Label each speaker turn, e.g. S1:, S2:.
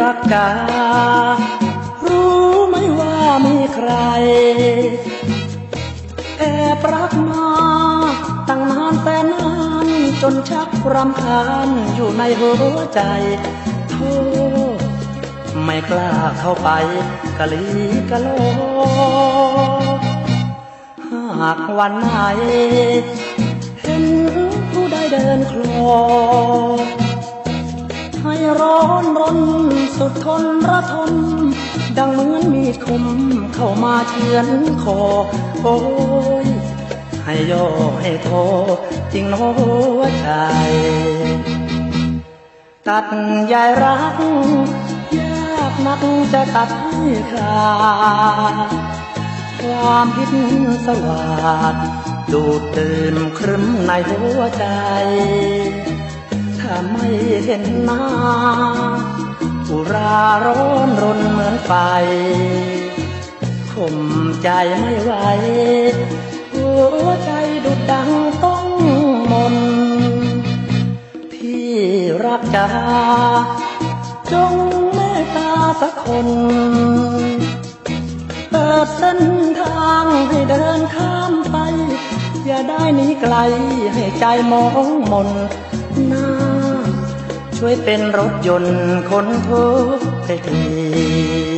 S1: รักจารู้ไหมว่ามีใคร แอบรักมาตั้งนานแต่นานจนชักรำคาญอยู่ในหัวใจโธ่ไม่กล้าเข้าไปกะลีกะโลหากวันไหนเห็นผู้ใดเดินคลอให้ร้อนรน สุดทนระทนดังเหมือนมีดคมเข้ามาเชือนคอ โอ้ย ให้โยให้โทจริงน้หัวใจตัดยายรัก ยากนักจะตัดให้ขาดความคิดสวัสดดูดตื่นครึ้มในหัวใจ ถ้าไม่เห็นหน้า อุราร้อนรนเหมือนไฟข่มใจไม่ไหวหัวใจดุดดังต้องมน ที่รักจาจงเมตตาสักคนเปิดเส้นทางให้เดินข้ามไป อย่าได้หนีไกลให้ใจมองมนน้ ช่วยเป็นรถยนต์คนทุกข์ให้ที